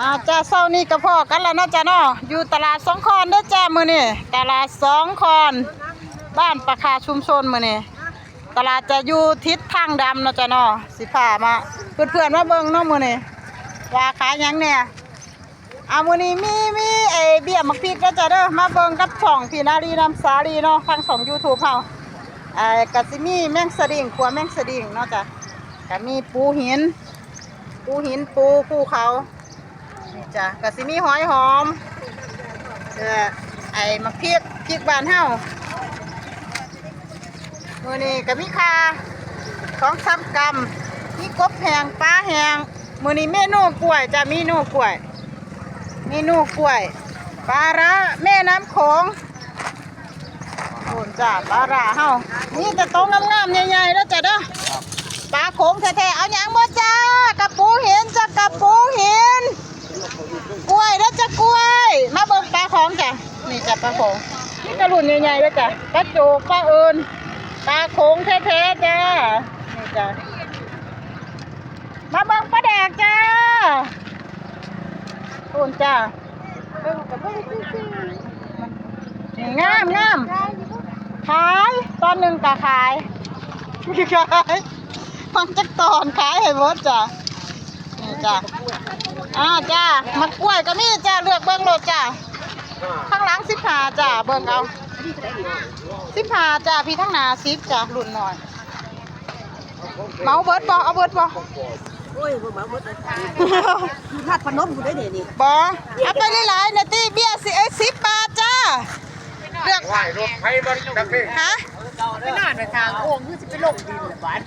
อ่าจ้าเช้านี้กับพ่อกันแล้วนาะจ้าเนาะอยู่ตลาดสองคอนเด้อจ้ามือนี้ตลาดสองคอนบ้านประคาชุมชนมือนี้ตลาดจะอยู่ทิศทางดำนาะจ้าเนาะสิพามาเพื่อนๆมาเบิ่งเนาะมือนี้ว่าขายยังเนี่ยอ่ามือนี้มีมีไอเบี้ยมักพริกเด้อจ้าเด้อมาเบิ่งกับช่องพี่นารีน้ำสาลีเนาะทางช่อง YouTube เฮาไอ้ก็สิมีแมงสดิ้งขัวแมงสดิ้งเนาะจ้ะก็มีปูหิน ปูหินปูภูเขา นี่จ้ะก็สิมีหอยหอมเออไอ้มะพริกพริกบานเฮามือนี้ก็มีคาของซ้ำกำมีกบแหงปลาแหงมือนี้เมนูกล้วยจ้ะเมนูกล้วย เมนูกล้วยปลาร้าแม่น้ำโขงโอนจ้ะปลาร้าเฮานี่จะโตงามๆใหญ่ๆแล้วจ้ะเด้อปลาโขงแท้ๆเอาหยังบ่จ้ากระปูเห็นจ้ะกระปูเห็น กล้วยแล้วจะกล้วย มาเบิ่งปลาของจ้ะนี่จ้ะปลาของนี่กระลุนใหญ่ๆแล้วจ้ะปลาโจกปลาเอิญปลาโขงแท้ๆจ้ะนี่จ้ะมาเบิ่งปลาแดกจ้าตุนจ้ะเบิ่งกับเบิ่งซื่องามงามขายตอนหนึ่งก็ขายขายมันจักตอนขายให้หมดจ้ะนี่จ้ะ อ่าจ้ามะกล้วยก็มีจ้าเลือกเบิ้งโลดจ้าข้างหลังสิบหาจ้าเบิ้งเอาสิบหาจ้าพี่ทั้งหนาสิบจ้ารุ่นหน่อยเมาเบิดบ่เอาเบิดบ่โอ้ยบ่มาหมดเลยคือทัดพนมกูได้เนี่ยนี่บ่เอาไปหลายๆนาทีเบี้ยสิเอ้ยสิบบาทจ้าเลือก ไหวรถไฟมันดังนี้ฮะ ไม่น่าไปทางโอ่งคือสิไปลงดินละบาด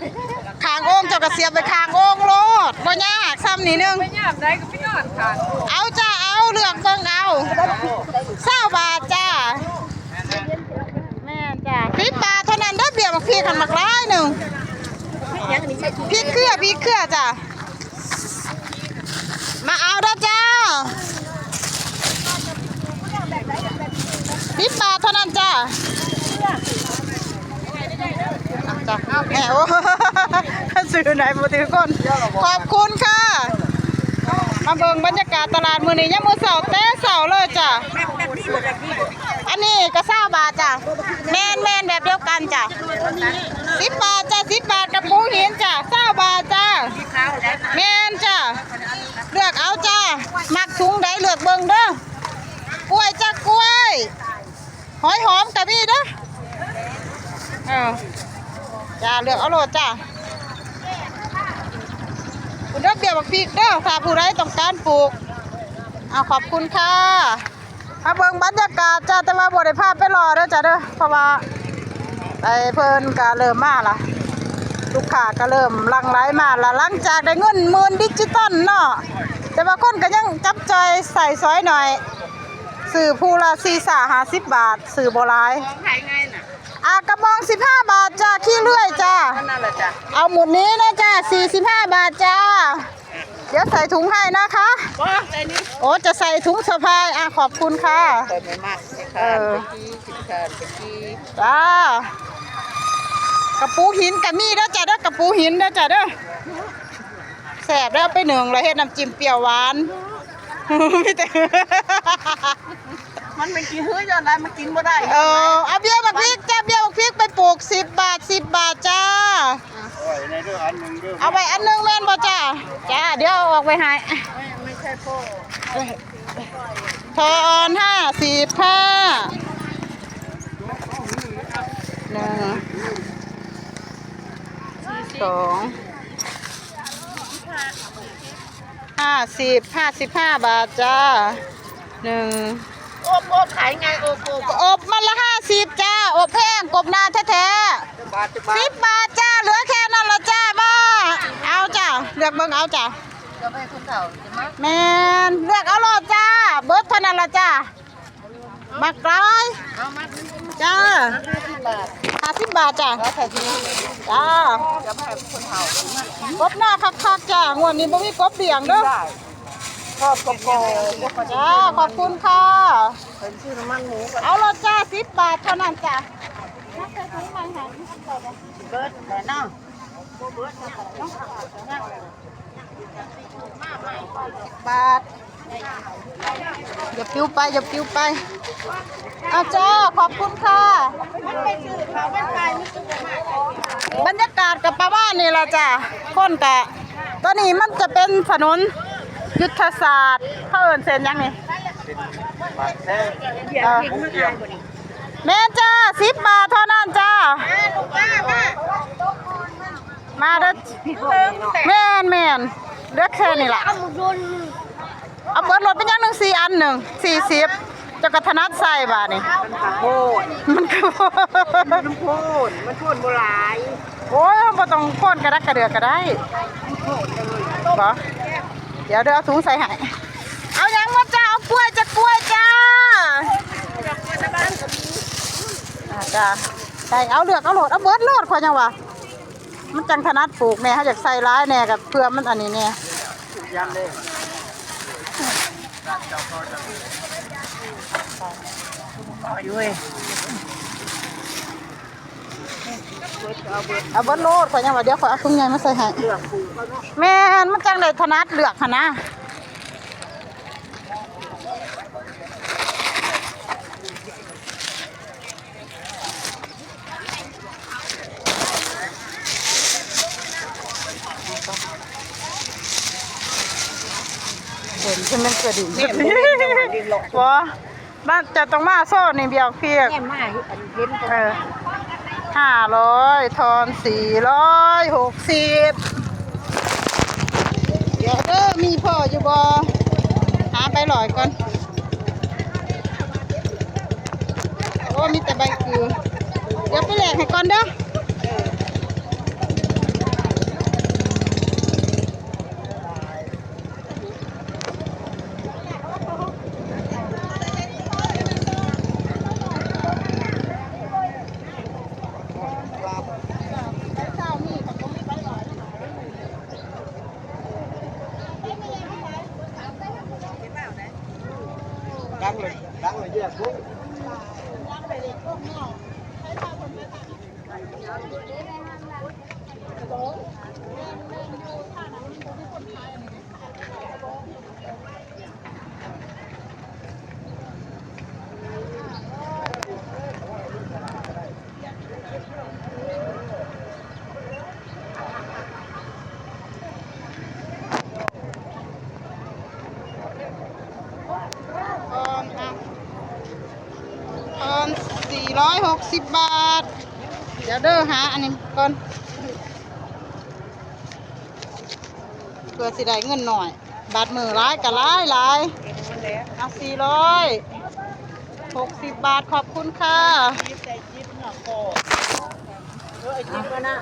คางโอ่งเจ้าก็เสียบไปคางโอ่งโลดบ่ยากซ้ำนี่หนึงไม่ยากได้ก็พี่นอนทางเอาจ้าเอาเลือกเบิ่งเอาเศร้าบาทจ้าแม่นจ้าสิบบาทเท่านั้นเด้อเบี้ยบักพี่คันบักร้ายหนึ่งยังอันนี้ใช่ทุกพริกเครือพริกเครือจ้ะมาเอาเด้อจ้าสิบบาทเท่านั้นจ้า อะจ้ะแม่โอ้ซื้อไหนมาถือคนขอบคุณค่ะ มาเบิ่งบรรยากาศตลาดมื้อนี้ยมื้อเสาร์แต่เสาร์เลยจ้ะ อันนี้ก็20บาทจ้ะ แม่นแม่นแบบเดียวกันจ้ะสิบบาทจ้ะสิบบาทกับปูหินจ้ะเศร้าบาทจ้ะแมนจ้ะเลือกเอาจ้ะมักถุงใดเลือกเบิ่งเด้อกล้วยจ้ะกล้วย หอยหอมกับมีเด้อ จ้าเลือกเอาโลดจ้ะคุณรับเบียบักพริกเด้อถ้าผู้ใดต้องการปลูกเอาขอบคุณค่ะมาเบิ่งบรรยากาศจ้ะแต่ว่าบ่ได้พาไปรอเด้อจ้ะเด้อเพราะว่าไปเพิ่นก็เริ่มมาละลูกค้าก็เริ่มลังไหลมาละหลังจากได้เงินหมื่นดิจิตอลเนาะแต่ว่าคนก็ยังจับจอยใส่ซอยหน่อยซื้อผู้ละสี่สาห้าสิบบาทซื้อโบหลาย ขายไงน่ะอากระบองสิบห้าบาทจ้าขี้เลื่อยจ้านั่นแหละจ้ะเอาหมุดนี้นะจ้าสี่สิบห้าบาทจ้า เดี๋ยวใส่ถุงให้นะคะบ่ได้นี่โอ้จะใส่ถุงสะพายอะขอบคุณค่ะ เปิดไม่มากเออกี้สิบขาดตะกี้จ้ากระปูหินกะมีเด้อจ้าเด้อกระปูหินเด้อจ้าเด้อแสบแล้วไปหนึ่งเราเฮ็ดน้ำจิ้มเปรี้ยวหวานมีแต่ มันเป็นกี่เฮ้ยย้อนไรมันกินบ่ได้ เออเอาเบี้ยบักพริกจ้าเบี้ยบักพริกไปปลูกสิบบาทสิบบาทจ้าโอ้ยในเรื่องอันหนึ่งเรื่องเอาไปอันหนึงแม่นบ่จ้าจ้า เดี๋ยวเอาออกไปให้ไม่ใช่พ่อทอนห้าสิบห้าหนึ่งสองห้าสิบห้าสิบห้าบาทจ้าหนึ่งโอบโอบขายไงโอบโอบ อบมันละห้าสิบจ้า อบแห้งกบนาแท้บาทจะบาๆสิทบบาทจ้าเหลือแค่นั้นละจ้ามาเอาจ้าเลือกเบิ่งเอาจ้าจะไปคนเฒ่าจะมาแมนเลือกเอาโลดจ้า เบิร์ดเท่านั้นละจ้าบักร้อยเอามาจ้า50บาทห้าสิบบาทจ้าแล้วใส่ที่นี่จ้าจะให้คนเฒ่ากบหน้าคักๆจ้างวดนี้บ่มีกบเดี่ยงเด้อได้ชอบกบโกจ้าขอบคุณค่ะเป็นชื่อน้ำมันหมูกับเอาโลดจ้าสิบบาทเท่านั้นจ้า นักใส่นหันเบิร์ดแต่น้าบาทอย่าปิ้วไปอย่าปิ้วไปเอาจ้าขอบคุณค่ะ มันไปสื่อค่ะมันไปบรรยากาศกับประมาณนี้ละจ้ะคนกะตอนนี้มันจะเป็นถนนยุทธศาสตร์เขาเอินเส้นยังนี่ปากแท้เออแม่จ้าสิบบาทเท่านั้นจ้ามาเด้อแม่นแม่นเลือ กแค่นี้ล่ะเอาเปิดรถเป็นอยังหนึ่งสี่อันหนึ่งสี่สิบจะกระถนัดใส่บาทนี่มันกระโพดมันคือมันโพดมันโพดโบราณโอ้ยบ่ต้องพ่นกระดักกระเดือกก็ได้บ่เดี๋ยวเดี๋ยวเอาถุงใส่ให้เอาหยังมาจ้าเอากล้วยจะกล้วยจ้าอ่าจ้าใส่เอาเลือกเอาโหลดเอาเบิดโหลดพอจังวะมันจังถนัดปลูกแน่เขาอยากใส่ร้ายแน่กับเพื่อมันอันนี้แน่ ยันเลยเอาเบิดโหลดพอจังวะเดี๋ยวขอยเอาถุงใหญ่มาใส่ให้แม่นมันจังได้ถนัดเลือกหั่นนะ เห็นใช่ไหมนกระดิ่งเนี่ยดินหลอวะบ้านจะต้องมาโซ่นี่เบียวเพียกแง่มาเห็นเออห้าร้อยทอนสี่ร้อยหกสิบเดี๋ยวเด้อมีพ่ออยู่บ่หาไปหลอยก่อนโอ้มีแต่ใบคือเดี๋ยวไปแหลกให้ก่อนเด้อเช้ามีกับผมมีใบหลอย ดังเลยดังเลยแยกพวก ทอนอะทอนสี่ร้อยหก สิบบาท เดี๋ยวเด้อหาอันนี้ก่อนเพื่อสิได้เงินหน่อย บาทมือร้ายกับร้ายหลายเอาสี่ร้อยหกสิบบาทขอบคุณค่ะเออไอ้จิ๊บน่ะก็เออไอ้จิ๊บก็น่ะ